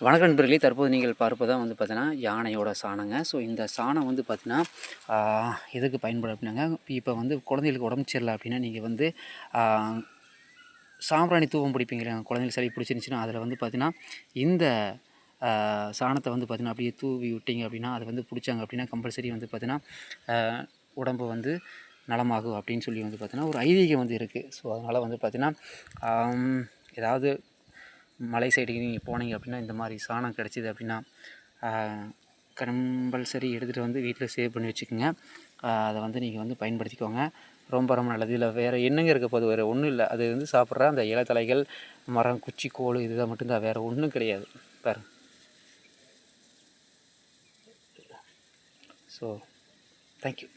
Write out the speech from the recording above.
வணக்க நண்பர்களே தற்போது நீங்கள் பார்ப்பதான் வந்து பார்த்தீங்கன்னா யானையோட சாணங்க. ஸோ இந்த சாணம் வந்து பார்த்தீங்கன்னா எதுக்கு பயன்படும் அப்படின்னாங்க இப்போ வந்து குழந்தைகளுக்கு உடம்பு சரியில்லை அப்படின்னா நீங்கள் வந்து சாம்பிராணி தூவம் பிடிப்பீங்களே குழந்தைங்களுக்கு சளி பிடிச்சிருந்துச்சின்னா அதில் வந்து பார்த்தீங்கன்னா இந்த சாணத்தை வந்து பார்த்தீங்கன்னா அப்படியே தூவி விட்டீங்க அப்படின்னா அதை வந்து பிடிச்சாங்க அப்படின்னா கம்பல்சரி வந்து பார்த்தீங்கன்னா உடம்பு வந்து நலமாகும் அப்படின்னு சொல்லி வந்து பார்த்தீங்கன்னா ஒரு ஐதீகம் வந்து இருக்குது ஸோ அதனால் வந்து பார்த்தீங்கன்னா ஏதாவது மலை சைடுக்கு நீங்கள் போனீங்க அப்படின்னா இந்த மாதிரி சாணம் கிடச்சிது அப்படின்னா கம்பல்சரி எடுத்துகிட்டு வந்து வீட்டில் சேவ் பண்ணி வச்சுக்கோங்க. அதை வந்து நீங்கள் வந்து பயன்படுத்திக்கோங்க. ரொம்ப ரொம்ப நல்லது. இல்லை வேறு என்னங்க இருக்க போது வேறு ஒன்றும் இல்லை. அது வந்து சாப்பிட்ற அந்த இலைத்தலைகள் மரம் குச்சி கோல் இதுதான் மட்டும்தான். வேறு ஒன்றும் கிடையாது. பாருங்க. So thank you